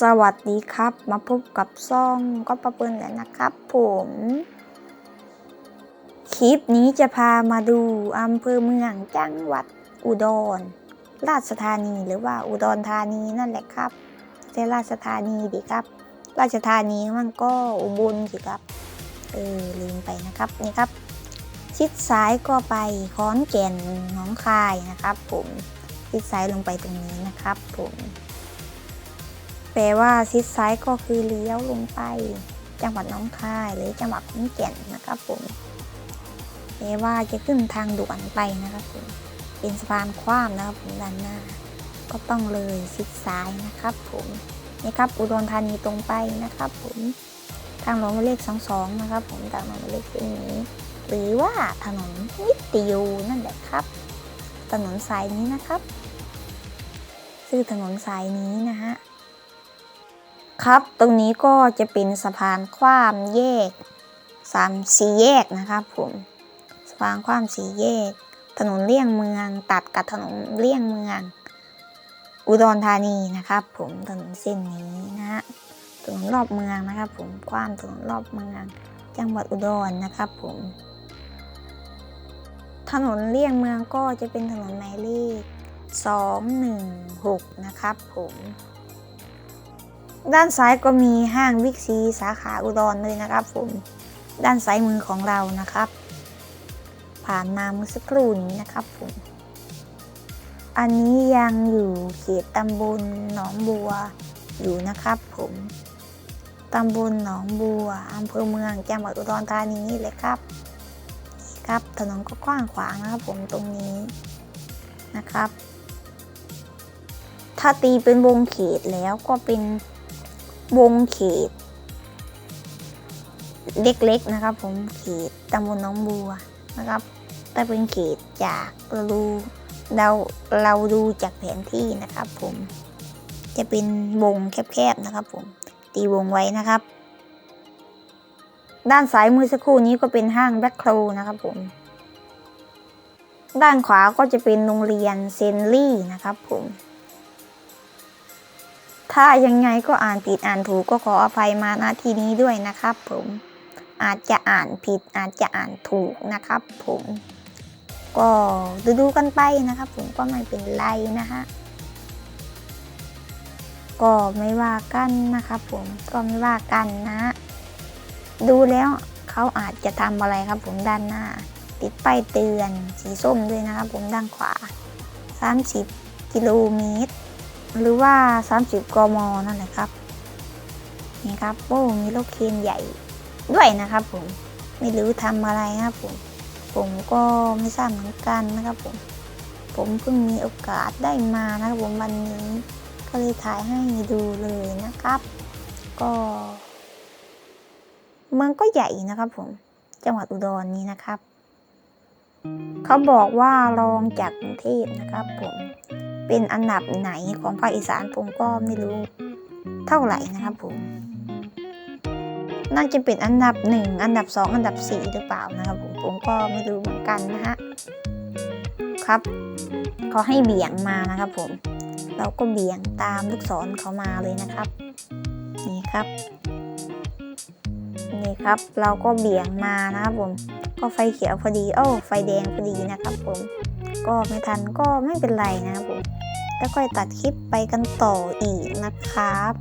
สวัสดีครับ มาพบกับซ่องก็ประเปินแล้วนะครับผม คลิปนี้จะพามาดูอำเภอเมืองจังหวัดอุดร ราชธานีหรือว่าอุดรธานีนั่นแหละครับใช่ราชธานีดีครับ ราชธานีมันก็อุบลสิครับ เออลืมไปนะครับนี่ครับ ชิดซ้ายก็ไปขอนแก่นหนองคายนะครับ ผมชิดซ้ายลงไปตรงนี้นะครับ ผม แปลว่าชิดซ้ายก็คือเลี้ยวลงไป จังหวัดน้องคายหรือจังหวัดขอนแก่นนะครับผมแปลว่าจะขึ้นทางด่วนไปนะครับผมเป็นสะพานขว้ามนะครับผมด้านหน้า ก็ต้องเลยชิดซ้ายนะครับผมนี่ครับอุดรธานีตรงไปนะครับ ผมทางหลวงหมายเลข 22 นะครับ ผมทางหลวงหมายเลขเส้นนี้ หรือว่าถนนนิตยูนั่นแหละครับ ถนนสายนี้นะครับ ชื่อถนนสายนี้นะฮะ ครับ ตรงนี้ก็จะเป็นสะพานข้ามแยกสามสี่แยกนะครับผม สะพานข้ามสี่แยก ถนนเลี่ยงเมืองตัดกับถนนเลี่ยงเมือง อุดรธานีนะครับผมถนนเส้นนี้นะฮะถนนรอบเมืองนะครับผมกว้างถนนรอบเมือง จังหวัดอุดรนะครับผม ถนนเลี่ยงเมืองก็จะเป็นถนนหมายเลข216 นะครับผม ด้านซ้ายก็มีห้างวิกซีสาขาอุดรเลยนะครับผม ด้านซ้ายมือของเรานะครับ ผ่านมาเมื่อสักครู่นี้นะครับผม อันนี้ยังอยู่เขตตำบลหนองบัวอยู่นะครับผมตำบลหนองบัวอำเภอเมืองจังหวัดอุดรธานีนี่เลยครับครับถนนก็กว้างขวางนะครับผมตรงนี้นะครับ ถ้าตีเป็นวงเขตแล้วก็เป็น วงเขต เล็กๆนะครับ ผมเขตตำบลน้องบัวนะครับถ้าเป็นเขตจากเราดูเราเราดูจากแผนที่นะครับ ผม จะเป็นวงแคบๆนะครับ ผม ตีวงไว้นะครับ ด้านซ้ายมือสักครู่นี้ก็เป็นห้างแบ็คโครนะครับ ผม ด้านขวาก็จะเป็นโรงเรียนเซนลี่นะครับ ผม ถ้ายังไงก็อ่านผิดอ่านถูกก็ขออภัยมาณที่นี้ด้วยนะครับผมอาจจะอ่านผิดอาจจะอ่านถูกนะครับผมก็ดูดูกันไปนะครับผมก็ไม่เป็นไรนะฮะก็ไม่ว่ากันนะครับผมก็ไม่ว่ากันนะฮะดูแล้วเขาอาจจะทำอะไรครับผมด้านหน้า ติดป้ายเตือนสีส้มด้วยนะครับผมด้านขวา 30 กิโลเมตร หรือว่า 30 กม นั่นแหละครับ นี่ครับ โอ้ มีรถเคนใหญ่ด้วยนะครับผม ไม่รู้ทำอะไรนะครับผม ผมก็ไม่ทราบเหมือนกันนะครับผม ผมเพิ่งมีโอกาสได้มานะครับผมวันนี้ ก็เลยถ่ายให้ดูเลยนะครับ ก็เมืองก็ใหญ่นะครับผม จังหวัดอุดรนี้นะครับ เขาบอกว่ารองจากกรุงเทพนะครับผม เป็นอันดับไหนของภาคอีสานผมก็ไม่รู้เท่าไหร่นะครับผม น่าจะเป็นอันดับหนึ่งอันดับสองอันดับสี่หรือเปล่านะครับผมผมก็ไม่รู้เหมือนกันนะฮะครับเขาให้เบี่ยงมานะครับผม เราก็เบี่ยงตามลูกศรเขามาเลยนะครับ นี่ครับ นี่ครับเราก็เบี่ยงมานะครับผม ก็ไฟเขียวพอดีโอ้ไฟแดงพอดีนะครับผม ก็ไม่ทันก็ไม่เป็นไรนะครับผม แล้วค่อยตัดคลิปไปกันต่ออีกนะครับ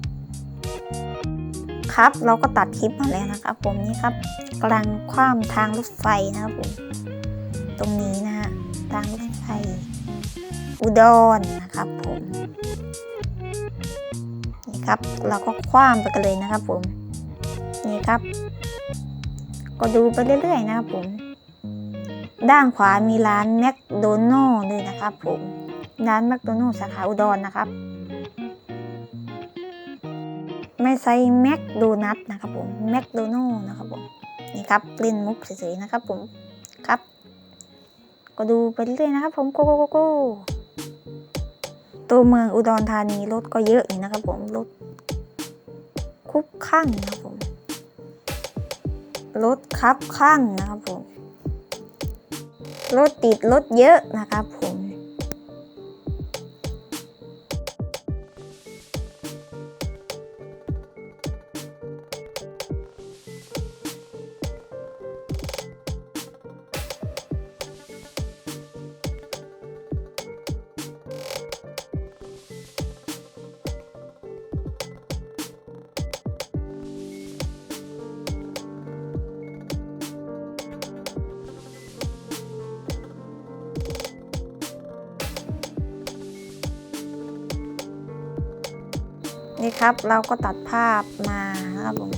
ครับเราก็ตัดคลิปมาแล้วนะครับ ผมนี่ครับกลังคว้ามทางรถไฟนะครับผม ตรงนี้นะฮะทางรถไฟ อุดรนะครับผมนี่ครับเราก็คว้ามไปกันเลยนะครับผมนี่ครับ ก็ดูไปเรื่อยๆนะครับผม ด้านขวามีร้านแมคโดนัลล์ด้วยนะครับผม ร้านแมคโดนัลสาขาอุดรนะครับ ไม่ใช่แมคโดนัทนะครับผมแมคโดนัลนะครับผมนี่ครับเล่นมุกเฉยๆนะครับผมครับ ก็ดูไปเรื่อยๆนะครับผมโกโกโกโกตัวเมืองอุดรธานีรถก็เยอะอยู่นะครับผมรถคุกข้างนะครับผมรถคับข้างนะครับผมรถติดรถเยอะนะครับผม นี่ครับเราก็ตัดภาพมาครับผม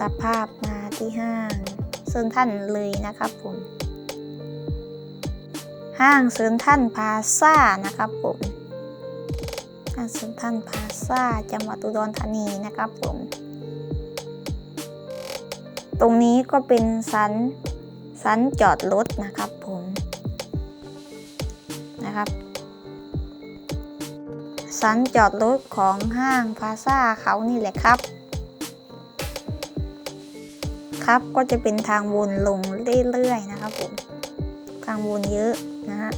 ตัดภาพมาที่ห้างเซินท่านเลยนะครับผม ห้างเซินท่านพาซ่านะครับผมห้างเซินท่านพาซ่าจังหวัดอุดรธานีนะครับผม ตรงนี้ก็เป็นสันสันจอดรถนะครับผมนะครับ สันจอดรถของห้างพาซ่าเขานี่แหละครับ ครับก็จะเป็นทางวนลงเรื่อยๆนะครับผมทางวนเยอะนะฮะ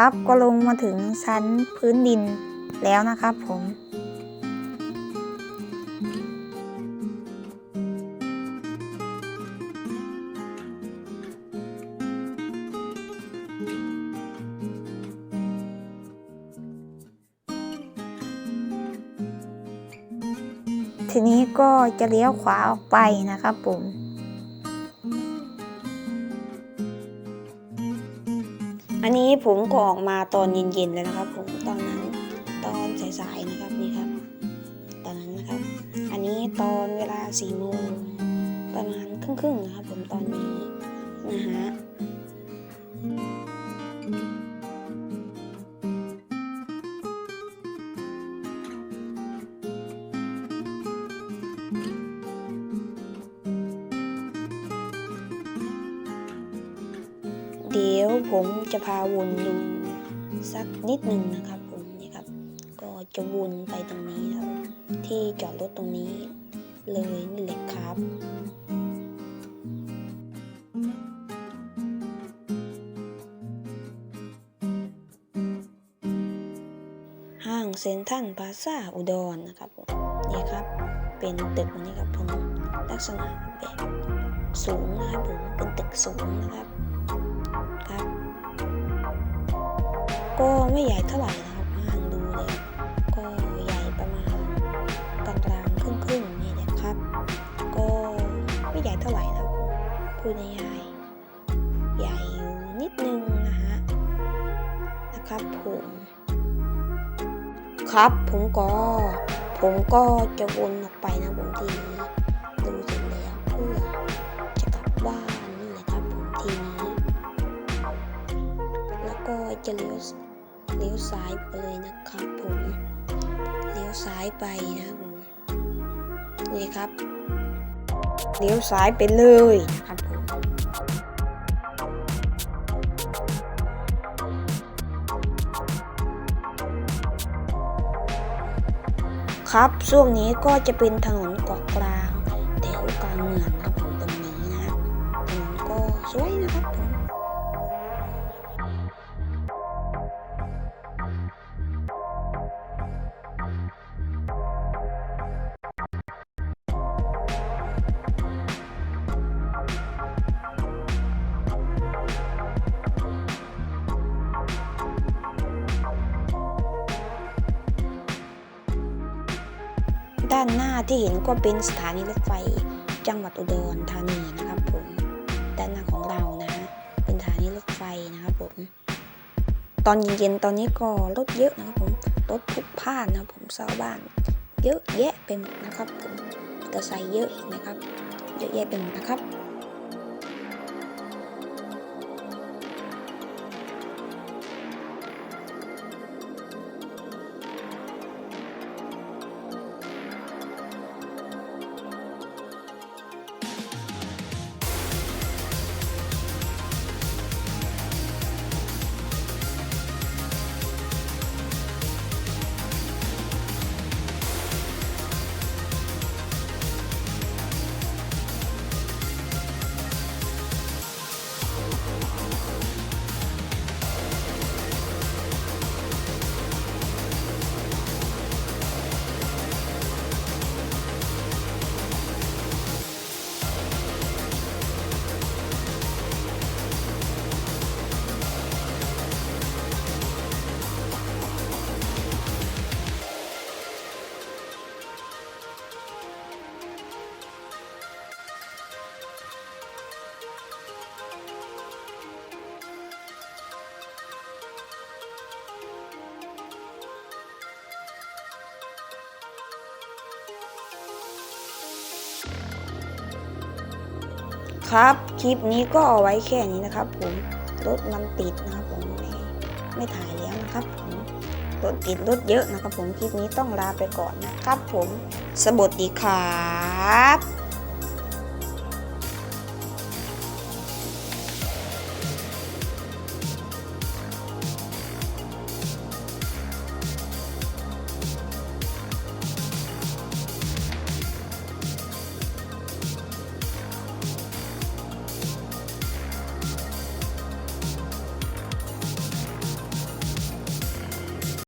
ครับ ก็ลงมาถึงชั้นพื้นดินแล้วนะครับผมทีนี้ก็จะเลี้ยวขวาออกไปนะครับผม อันนี้ผมก็ออกมาตอนเย็นๆแล้วนะครับ ผมตอนนั้นตอนสายๆนะครับนี่ครับ ตอนนั้นนะครับ อันนี้ตอนเวลาสี่โมงประมาณครึ่งๆนะครับ ผมตอนนี้นะฮะ ผมจะพาวนดูสักนิดหนึ่งนะครับ ผมนี่ครับ ก็จะวนไปตรงนี้ครับ ที่จอดรถตรงนี้ เลยนี่แหละครับห้างเซนทรัลพาซาอุดรนนะครับผมนี่ครับ เป็นตึกนี้ครับผมลักษณะแบบสูงนะครับผมเป็นตึกสูงนะครับ ก็ไม่ใหญ่เท่าไหร่นะครับห้างดูเลยก็ใหญ่ประมาณกลางๆครึ่งๆนี่แหละครับ ก็ไม่ใหญ่เท่าไหร่นะผมพูดง่ายๆใหญ่อยู่นิดนึงนะฮะนะครับผมครับผมก็ผมก็จะวนออกไปนะผมทีนี้ดูเสร็จแล้วเพื่อจะกลับบ้านนี่แหละครับผมทีนี้แล้วก็จะเลี้ยว ลี้ยวซ้ายไปเลยนะครับผมเลี้ยวซ้ายไปนะครับผมนี่ครับเลี้ยวซ้ายไปเลยครับผมครับช่วงนี้ก็จะเป็นถนนเกาะกลาง น้าที่เห็นก็เป็นสถานีรถไฟจังหวัดอุดรธานีนะครับผมด้านหน้าของเรานะฮะเป็นสถานีรถไฟนะครับผมตอนเย็นๆตอนนี้ก็รถเยอะนะครับผมรถทุกพล่านนะครับผมชาวบ้าน เยอะแยะไปหมดนะครับผมมอเตอร์ไซค์เยอะเห็นไหมครับเยอะแยะไปหมดนะครับ ครับ คลิปนี้ก็เอาไว้แค่นี้นะครับ ผมรถมันติดนะครับผมไม่ไม่ถ่ายแล้วนะครับผมรถติดรถเยอะนะครับผมคลิปนี้ต้องลาไปก่อนนะครับ ผมสวัสดีครับ